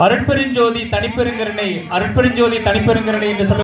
அருட்பெருஞ்சோதி தனிப்பெருங்கருணை அருட்பெருஞ்சோதி தனிப்பெருங்கருணை என்று சொல்ல